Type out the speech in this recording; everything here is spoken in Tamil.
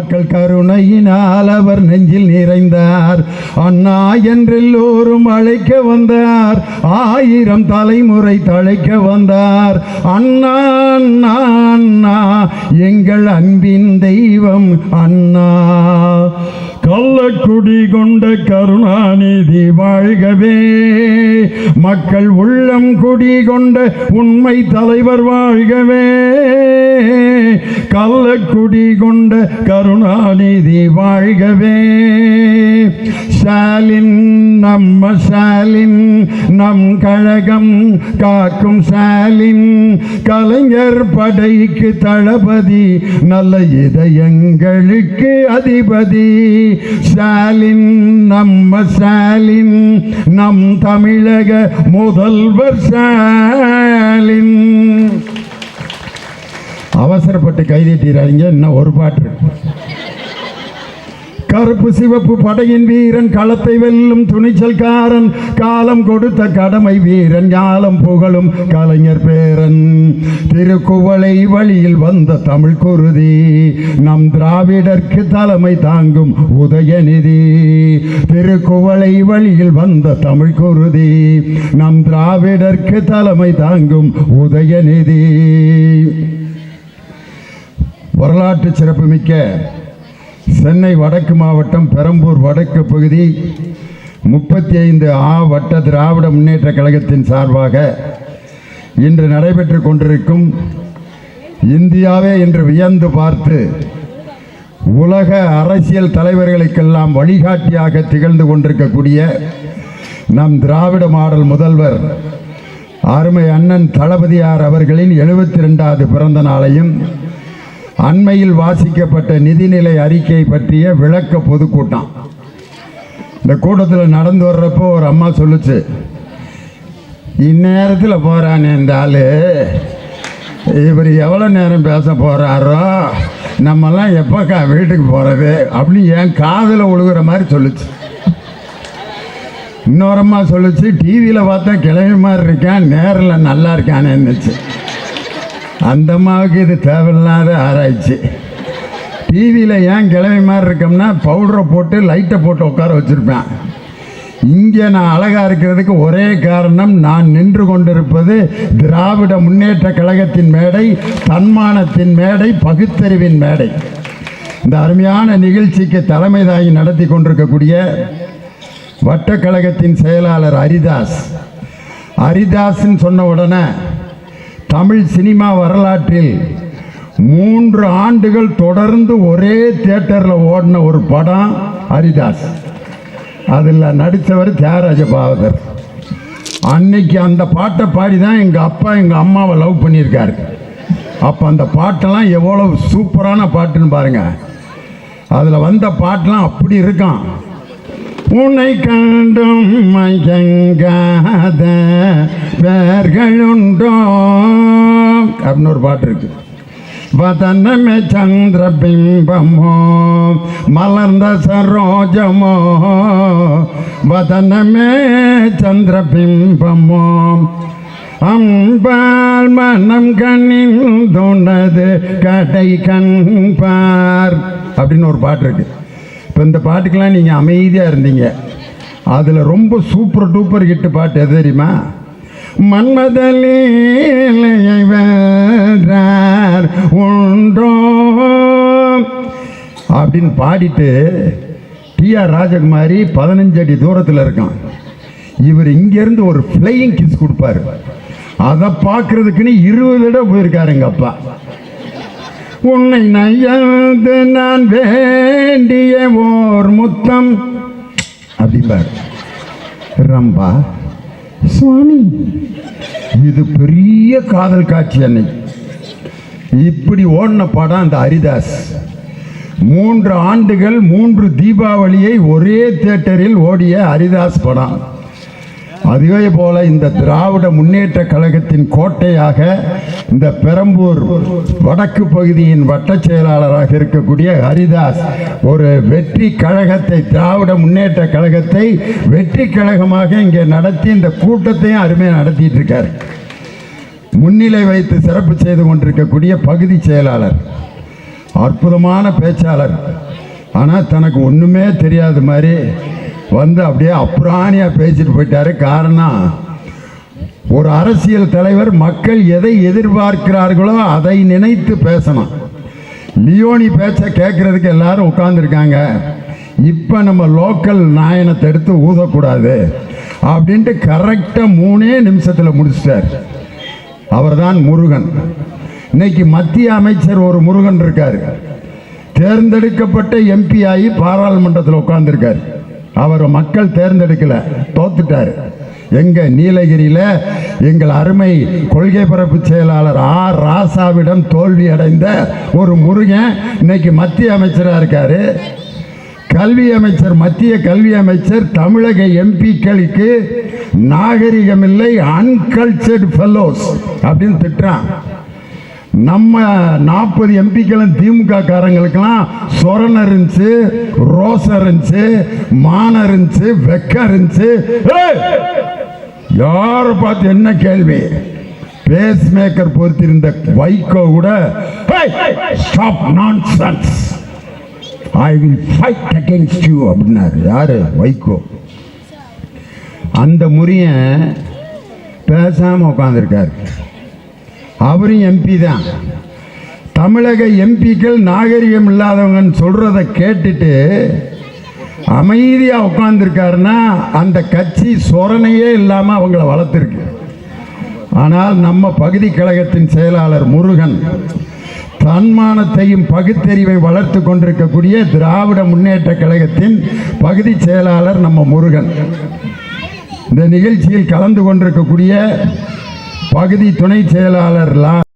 மக்கள் கருணையினால் அவர் நெஞ்சில் நிறைந்தார். அண்ணா என்றெல்லோரும் அழைக்க வந்தார். ஆயிரம் தலைமுறை தழைக்க வந்தார். அண்ணா அண்ணா அண்ணா எங்கள் அன்பின் தெய்வம் அண்ணா. கள்ளக்குடி கொண்ட கருணாநிதி வாழ்கவே மக்கள் உள்ளம் குடி கொண்ட உண்மை தலைவர் வாழ்கவே. கள்ளக்குடி கொண்ட கருணாநிதி வாழ்கவே. ஸ்டாலின் நம்ம ஸ்டாலின் நம் கழகம் காக்கும் சாலின். கலைஞர் படைக்கு தளபதி நல்ல இதயங்களுக்கு அதிபதி. சாலின் நம்ம சாலின் நம் தமிழக முதல்வர் சாலின். அவசரப்பட்டு கைதீட்டிறாங்க இன்னும் ஒரு பாட்டு கருப்பு சிவப்பு படையின் வீரன் களத்தை வெல்லும் துணிச்சல்காரன் காலம் கொடுத்த கடமை வீரன் ஞாலம் புகழும் கலைஞர் பேரன். திருக்குவளை வழியில் வந்த தமிழ் குருதி நம் திராவிடர்க்கு தலைமை தாங்கும் உதயநிதி திருக்குவளை வழியில் வந்த தமிழ் குருதி நம் திராவிடர்க்கு தலைமை தாங்கும் உதயநிதி வரலாற்று சிறப்புமிக்க சென்னை வடக்கு மாவட்டம் பெரம்பூர் வடக்கு பகுதி முப்பத்தி ஐந்து ஆ வட்ட திராவிட முன்னேற்ற கழகத்தின் சார்பாக இன்று நடைபெற்று கொண்டிருக்கும் இந்தியாவே என்று வியந்து பார்த்து உலக அரசியல் தலைவர்களுக்கெல்லாம் வழிகாட்டியாக திகழ்ந்து கொண்டிருக்கக்கூடிய நம் திராவிட மாடல் முதல்வர் அருமை அண்ணன் தளபதியார் அவர்களின் எழுபத்தி ரெண்டாவது பிறந்த நாளையும் அண்மையில் வாசிக்கப்பட்ட நிதிநிலை அறிக்கை பற்றிய விளக்க பொதுக்கூட்டம். இந்த கூட்டத்தில் நடந்து வர்றப்போ ஒரு அம்மா சொல்லுச்சு இந்நேரத்தில் போகிறானே இந்த ஆள். இவர் எவ்வளோ நேரம் பேச போகிறாரோ நம்மெல்லாம் எப்போக்கா வீட்டுக்கு போகிறது அப்படின்னு என் காதில் ஒழுகுற மாதிரி சொல்லுச்சு. இன்னொரு அம்மா சொல்லுச்சு டிவியில் பார்த்தா கிளம்பி மாதிரி இருக்கான் நேரில் நல்லா இருக்கானேன்னுச்சு. அந்த அம்மாவுக்கு இது தேவையில்லாத ஆராய்ச்சி. டிவியில் ஏன் கிழமை மாதிரி இருக்கோம்னா பவுடரை போட்டு லைட்டை போட்டு உட்கார வச்சுருப்பேன். இங்கே நான் அழகாக இருக்கிறதுக்கு ஒரே காரணம் நான் நின்று கொண்டிருப்பது திராவிட முன்னேற்ற கழகத்தின் மேடை தன்மானத்தின் மேடை பகுத்தறிவின் மேடை. இந்த அருமையான நிகழ்ச்சிக்கு தலைமை தாங்கி நடத்தி கொண்டிருக்கக்கூடிய வட்டக்கழகத்தின் செயலாளர் ஹரிதாஸ் ஹரிதாஸ்ன்னு சொன்ன உடனே தமிழ் சினிமா வரலாற்றில் மூன்று ஆண்டுகள் தொடர்ந்து ஒரே தியேட்டரில் ஓடின ஒரு படம் ஹரிதாஸ். அதில் நடித்தவர் தியாகராஜ பாவதர் அன்னைக்கு அந்த பாட்டை பாடி தான் எங்கள் அப்பா எங்கள் அம்மாவை லவ் பண்ணியிருக்காரு. அப்போ அந்த பாட்டெல்லாம் எவ்வளோ சூப்பரான பாட்டுன்னு பாருங்கள் அதில் வந்த பாட்டெலாம் அப்படி இருக்கான். உன்னை கண்டும் மயங்காத வேர்களுண்டோ அப்படின்னு ஒரு பாட்டு இருக்கு. வதனமே சந்திர பிம்பமோ மலர்ந்த சரோஜமோ. வதனமே சந்திர பிம்பமோ அம்பால் மனம் கண்ணில் தோண்டது கடை கண்பார் அப்படின்னு ஒரு பாட்டு இருக்கு. இப்போ இந்த பாட்டுக்கெல்லாம் நீங்கள் அமைதியாக இருந்தீங்க. அதில் ரொம்ப சூப்பர் டூப்பர் ஹிட்டு பாட்டு எது தெரியுமா? மன்மதலீலையை ஒன்றோ அப்படின்னு பாடிட்டு டிஆர் ராஜகுமாரி பதினஞ்சு அடி தூரத்தில் இருக்கான். இவர் இங்கேருந்து ஒரு ஃப்ளையிங் கிஸ் கொடுப்பாரு. அதை பார்க்குறதுக்குன்னு இருபது இடம் போயிருக்காரு எங்கள் அப்பா. உன்னை நையந்து நான் வேண்டிய ஓர் முத்தம். அப்படிம்பார். ரம்பா சுவாமி இது பெரிய காதல் காட்சி அன்னை. இப்படி ஓடின படம் அந்த ஹரிதாஸ். மூன்று ஆண்டுகள் மூன்று தீபாவளியை ஒரே தியேட்டரில் ஓடிய ஹரிதாஸ் படம். அதுவே போல இந்த திராவிட முன்னேற்ற கழகத்தின் கோட்டையாக இந்த பெரம்பூர் வடக்கு பகுதியின் வட்டச் செயலாளராக இருக்கக்கூடிய ஹரிதாஸ் ஒரு வெற்றி கழகத்தை திராவிட முன்னேற்ற கழகத்தை வெற்றி கழகமாக இங்கே நடத்தி இந்த கூட்டத்தையும் அருமையாக நடத்திட்டு இருக்கார். முன்னிலை வைத்து சிறப்பு செய்து கொண்டிருக்கக்கூடிய பகுதி செயலாளர். அற்புதமான பேச்சாளர். ஆனால் தனக்கு ஒன்றுமே தெரியாத மாதிரி வந்து அப்படியே அப்புறாணியாக பேசிட்டு போயிட்டாரு. காரணம் ஒரு அரசியல் தலைவர் மக்கள் எதை எதிர்பார்க்கிறார்களோ அதை நினைத்து பேசணும். லியோனி பேச்ச கேட்கறதுக்கு எல்லாரும் உட்காந்துருக்காங்க இப்போ நம்ம லோக்கல் நாயனத்தை எடுத்து ஊதக்கூடாது அப்படின்ட்டு கரெக்டாக மூணே நிமிஷத்தில் முடிச்சிட்டார். அவர்தான் முருகன். இன்னைக்கு மத்திய அமைச்சர் ஒரு முருகன் இருக்கார். தேர்ந்தெடுக்கப்பட்ட எம்பி ஆகி பாராளுமன்றத்தில் உட்கார்ந்துருக்காரு. அவர் மக்கள் தேர்ந்தெடுக்கல தோத்துட்டார். எங்க நீலகிரியில எங்கள் அருமை கொள்கை பரப்பு செயலாளர் ஆர் ராசாவிடம் தோல்வி அடைந்த ஒரு முருகன் இன்னைக்கு மத்திய அமைச்சராக இருக்காரு. கல்வி அமைச்சர் மத்திய கல்வி அமைச்சர் தமிழக எம்பிக்களுக்கு நாகரிகம் இல்லை அன்கல்ச்சர்ட் ஃபெல்லோஸ் அப்படின்னு திட்டுறான். நம்ம நாற்பது எம்பிக்களும் திமுக காரங்களுக்கெல்லாம் சொரண இருந்துச்சு ரோசம் இருந்துச்சு மானம் இருந்துச்சு வெக்க இருந்துச்சு யாரை பார்த்து என்ன கேள்வி? பேஸ் மேக்கர் பொறுத்திருந்த வைகோ கூட stop nonsense I will fight against you அப்படின்னாரு. யாரு? வைகோ. அந்த முறியன் பேசாம உட்காந்துருக்காரு அவரும் எம்பி தான். தமிழக எம்பிக்கள் நாகரிகம் இல்லாதவங்கன்னு சொல்கிறத கேட்டுட்டு அமைதியாக உட்காந்துருக்காருன்னா அந்த கட்சி சொரணையே இல்லாமல் அவங்கள வளர்த்துருக்கு. ஆனால் நம்ம பகுதி கழகத்தின் செயலாளர் முருகன் தன்மானத்தையும் பகுத்தறிவை வளர்த்து கொண்டிருக்கக்கூடிய திராவிட முன்னேற்ற கழகத்தின் பகுதி செயலாளர் நம்ம முருகன். இந்த நிகழ்ச்சியில் கலந்து கொண்டிருக்கக்கூடிய பகுதி துணை செயலாளர்லாம்